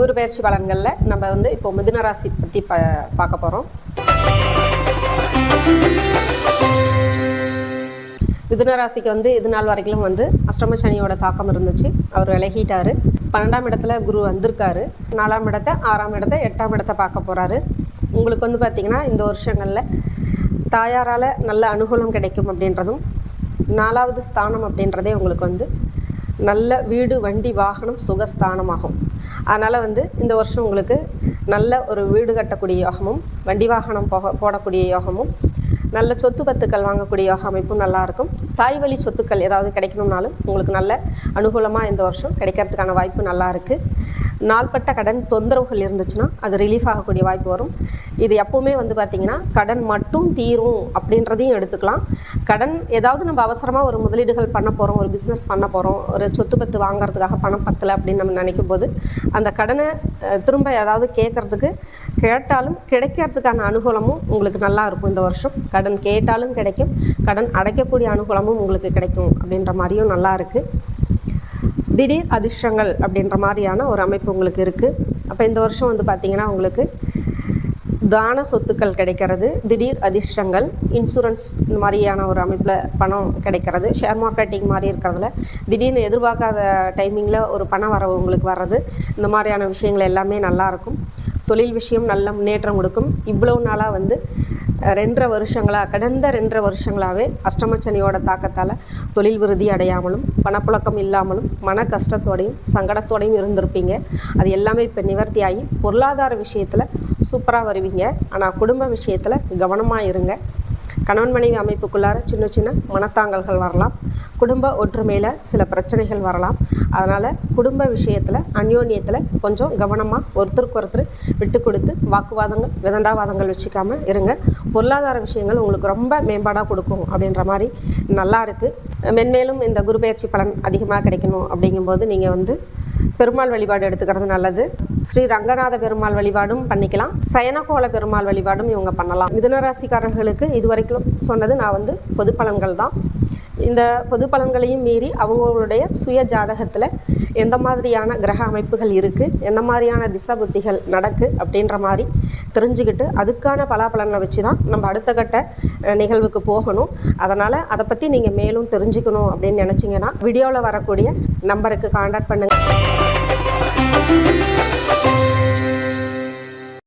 குரு பயிற்சி பலன்களில் நம்ம வந்து இப்போ மிதுன ராசி பற்றி ப பார்க்க போகிறோம் மிதுன ராசிக்கு வந்து இது நாள் வரைக்கும் வந்து அஷ்டம சனியோட தாக்கம் இருந்துச்சு. அவர் விலகிட்டார். பன்னெண்டாம் இடத்துல குரு வந்திருக்காரு. நாலாம் இடத்த ஆறாம் இடத்த எட்டாம் இடத்த பார்க்க போகிறாரு உங்களுக்கு வந்து பார்த்திங்கன்னா இந்த வருஷங்களில் தாயாரால் நல்ல அனுகூலம் கிடைக்கும் அப்படின்றதும் நாலாவது ஸ்தானம் அப்படின்றதே உங்களுக்கு வந்து நல்ல வீடு வண்டி வாகனம் சுகஸ்தானமாகும். அதனால் வந்து இந்த வருஷம் உங்களுக்கு நல்ல ஒரு வீடு கட்டக்கூடிய யோகமும் வண்டி வாகனம் போக போடக்கூடிய யோகமும் நல்ல சொத்து பத்துக்கள் வாங்கக்கூடிய யோக அமைப்பும் நல்லாயிருக்கும் தாய் வழி சொத்துக்கள் ஏதாவது கிடைக்கணும்னாலும் உங்களுக்கு நல்ல அனுகூலமாக இந்த வருஷம் கிடைக்கிறதுக்கான வாய்ப்பு நல்லா இருக்குது நாள்பட்ட கடன் தொந்தரவுகள் இருந்துச்சுன்னா அது ரிலீஃப் ஆகக்கூடிய வாய்ப்பு வரும். இது எப்போவுமே வந்து பார்த்திங்கன்னா கடன் மட்டும் தீரும் அப்படின்றதையும் எடுத்துக்கலாம். கடன் ஏதாவது நம்ம அவசரமாக ஒரு முதலீடுகள் பண்ண போகிறோம் ஒரு பிஸ்னஸ் பண்ண போகிறோம் ஒரு சொத்து பத்து வாங்குறதுக்காக பணம் பத்தலை அப்படின்னு நம்ம நினைக்கும் போது அந்த கடனை திரும்ப ஏதாவது கேட்குறதுக்கு கேட்டாலும் கிடைக்கிறதுக்கான அனுகூலமும் உங்களுக்கு நல்லா இருக்கும் இந்த வருஷம். கடன் கேட்டாலும் கிடைக்கும். கடன் அடைக்கக்கூடிய அனுகூலமும் உங்களுக்கு கிடைக்கும் அப்படின்ற மாதிரியும் நல்லா இருக்குது திடீர் அதிர்ஷ்டங்கள் அப்படின்ற மாதிரியான ஒரு அமைப்பு உங்களுக்கு இருக்குது அப்போ இந்த வருஷம் வந்து பார்த்திங்கன்னா உங்களுக்கு தான சொத்துக்கள் கிடைக்கிறது திடீர் அதிர்ஷ்டங்கள் இன்சூரன்ஸ் இந்த மாதிரியான ஒரு அமைப்பில் பணம் கிடைக்கிறது ஷேர் மார்க்கெட்டிங் மாதிரி இருக்கிறதுல திடீர்னு எதிர்பார்க்காத டைமிங்கில் ஒரு பண வரவு உங்களுக்கு வர்றது இந்த மாதிரியான விஷயங்கள் எல்லாமே நல்லாயிருக்கும் தொழில் விஷயம் நல்ல முன்னேற்றம் கொடுக்கும். இவ்வளவு நாளாக வந்து ரெண்டரை வருஷங்களாக கடந்த ரெண்டரை வருஷங்களாகவே அஷ்டமச்சனியோட தாக்கத்தால் தொழில் விருதி அடையாமலும் பணப்புழக்கம் இல்லாமலும் மன கஷ்டத்தோடையும் சங்கடத்தோடையும் இருந்திருப்பீங்க. அது எல்லாமே இப்போ நிவர்த்தி ஆகி பொருளாதார விஷயத்தில் சூப்பராக வருவீங்க. ஆனால் குடும்ப விஷயத்தில் கவனமாக இருங்க. கணவன் மனைவி அமைப்புக்குள்ளார சின்ன சின்ன மனத்தாங்கல்கள் வரலாம். குடும்ப ஒற்றுமையில் சில பிரச்சனைகள் வரலாம். அதனால் குடும்ப விஷயத்தில் அந்யோன்யத்தில் கொஞ்சம் கவனமாக ஒருத்தருக்கு ஒருத்தர் விட்டு கொடுத்து வாக்குவாதங்கள் விதண்டாவாதங்கள் வச்சுக்காமல் இருங்க. பொருளாதார விஷயங்கள் உங்களுக்கு ரொம்ப மேம்பாடாக கொடுக்கும் அப்படின்ற மாதிரி நல்லா இருக்குது மென்மேலும் இந்த குரு பயிற்சி பலன் அதிகமாக கிடைக்கணும் அப்படிங்கும்போது நீங்கள் வந்து பெருமாள் வழிபாடு எடுத்துக்கிறது நல்லது. ஸ்ரீ ரங்கநாத பெருமாள் வழிபாடும் பண்ணிக்கலாம். சயனகோல பெருமாள் வழிபாடும் இவங்க பண்ணலாம். மிதுனராசிக்காரர்களுக்கு இது வரைக்கும் சொன்னது நான் வந்து பொது பலன்கள் தான். இந்த பொது பலன்களையும் மீறி அவங்களுடைய சுய ஜாதகத்தில் எந்த மாதிரியான கிரக அமைப்புகள் இருக்குது எந்த மாதிரியான திசை புத்திகள் நடக்கு அப்படின்ற மாதிரி தெரிஞ்சுக்கிட்டு அதுக்கான பலாபலனை வச்சு தான் நம்ம அடுத்த கட்ட நிகழ்வுக்கு போகணும். அதனால் அதை பற்றி நீங்கள் மேலும் தெரிஞ்சுக்கணும் அப்படின்னு நினச்சிங்கன்னா வீடியோவில் வரக்கூடிய நம்பருக்கு காண்டாக்ட் பண்ணுங்கள்